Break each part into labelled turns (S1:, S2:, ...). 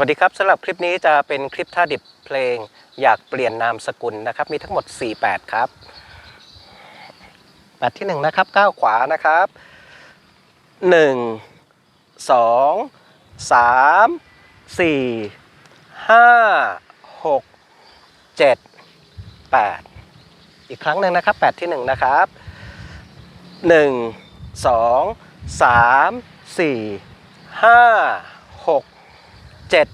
S1: วัสดีครับสำหรับคลิปนี้จะเป็นคลิปท่าดิบเพลง อยากเปลี่ยนนามสกุลนะครับ มีทั้งหมด 4 8 ครับแปดที่ 1 นะครับก้าวขวานะครับ 1 2 3 4 5 6 7 8 อีกครั้งหนึ่งนะครับ 8 ที่ 1 นะครับ 1 2 3 4 5 6 7 8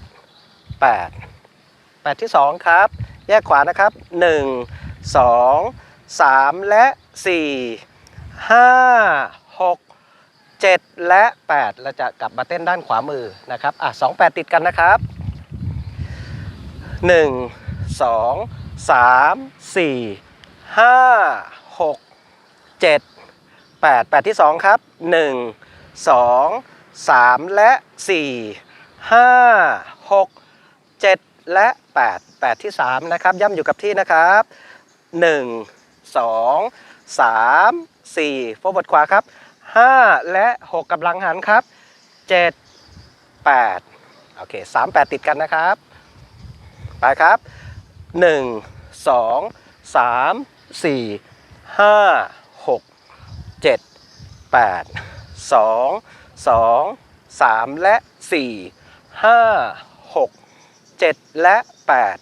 S1: 8 ที่ 2 ครับ แยกขวานะครับ 1 2 3 และ 4 5 6 7 และ 8 เราจะกลับมาเต้นด้านขวามือนะครับอะ2 8ติดกันนะครับ 1 2 3 4 5 6 7 8 8 ที่ 2 ครับ 1 2 3 และ 4 ห้าหกเจ็ดและแปดแปดที่สามนะครับ ย่ำอยู่กับที่นะครับหนึ่งสองสามสี่โฟร์เวิร์ดขวาครับห้าและหกกำลังหันครับเจ็ดแปดโอเคสามแปดติดกันนะครับ ไปครับหนึ่งสองสามสี่ห้าหกเจ็ดแปดสองสองสามและสี่ ห้าหกเจ็ดและแปด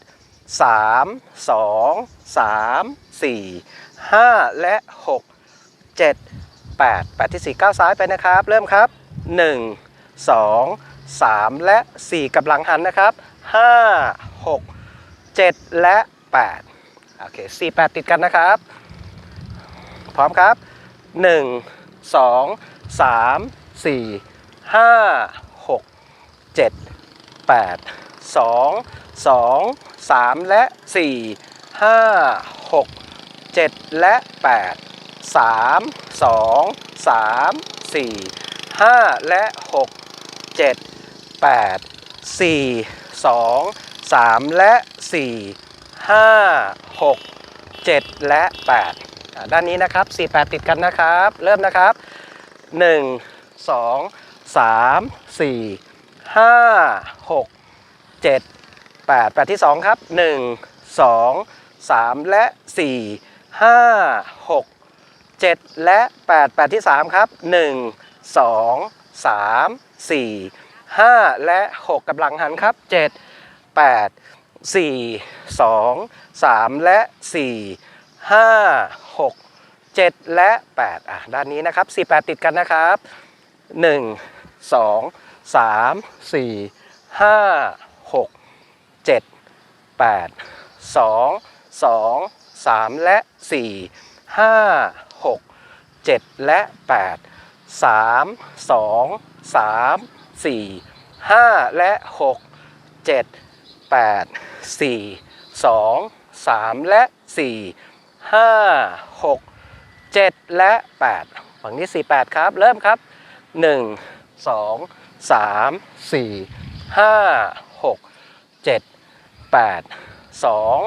S1: สามสองสามสี่ห้าและหกเจ็ดแปดแปดที่สี่ก้าวซ้ายไปนะครับ เริ่มครับหนึ่งสองสามและสี่กำลังหันนะครับห้าหกเจ็ดและแปดโอเคสี่แปดติดกันนะครับ พร้อมครับหนึ่งสอ งสามสี่ห้าหกเจ็ดแปดสองสองสามและสี่ห้าหกเจ็ดและแปดสามสองสามสี่ห้าและหกเจ็ดแปดสี่สองสามและสี่ห้าหกเจ็ดและแปดด้านนี้นะครับสี่แปดติดกันนะครับ เริ่มนะครับหนึ่งสองสามสี่ ห้าหกเจ็ดแปดแปดที่สองครับหนึ่งสองสามและสี่ห้าหกเจ็ดและแปดแปดที่สามครับหนึ่งสองสามสี่ห้าและหกกำลังหันครับเจ็ดแปดสี่สองสามและสี่ห้าหกเจ็ดและแปดอะด้านนี้นะครับสี่แปดติดกันนะครับหนึ่งสอง สามสี่ห้าหกเจ็ดแปดสองสองสามและสี่ห้าหกเจ็ดและแปดสามสองสามสี่ห้าและหกเจ็ดแปดสี่สองสามและสี่ห้าหกเจ็ดและแปดฝั่งนี้สี่แปดครับ เริ่มครับหนึ่ง สามสี่ห้าหกเจ็ดแปดสอง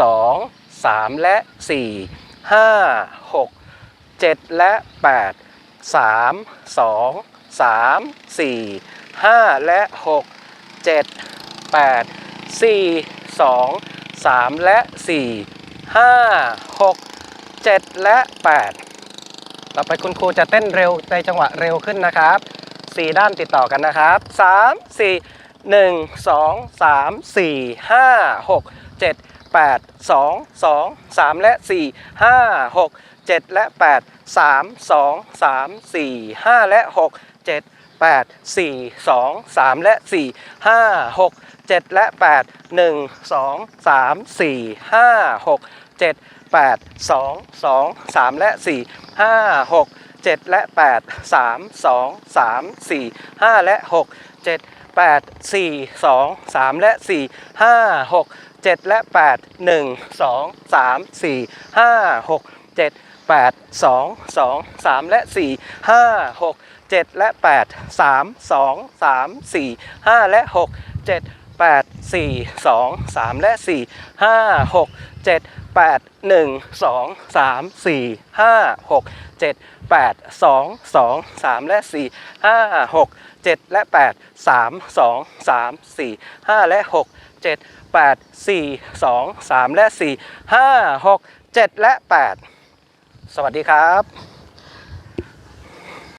S1: สองสามและสี่ห้าหกเจ็ดและแปดสามสองสามสี่ห้าและหกเจ็ดแปดสี่สองสามและสี่ห้าหกเจ็ดและแปดต่อไปคุณครูจะเต้นเร็วในจังหวะเร็วขึ้นนะครับ สี่ด้านติดต่อกันนะครับสามสี่หนึ่งสองสามสี่ห้าหกเจ็ดแปดสองสองสามและสี่ห้าหกเจ็ดและแปดสามสองสามสี่ห้าและหกเจ็ดแปดสี่สองสามและสี่ห้าหกเจ็ดและแปดหนึ่งสองสามสี่ห้าหกเจ็ดแปดสองสองสามและสี่ห้า หกเจ็ดและแปดสามสองสามสี่ห้าและหกเจ็ดแปดสี่สองสามและสี่ห้าหกเจ็ดและแปดหนึ่งสองสามสี่ห้าหกเจ็ดแปดสองสองสามและสี่ห้าหกเจ็ดและแปดสามสองสามสี่ห้าและหก เจ็ดแปดสี่สองสามและสี่ห้าหกเจ็ดแปดหนึ่งสองสามสี่ห้าหกเจ็ด8 2 2 3 และ 4 5 6 7 และ 8 3 2 3 4 5 และ 6 7 8 4 2 3 และ 4 5 6 7 และ 8 สวัสดีครับ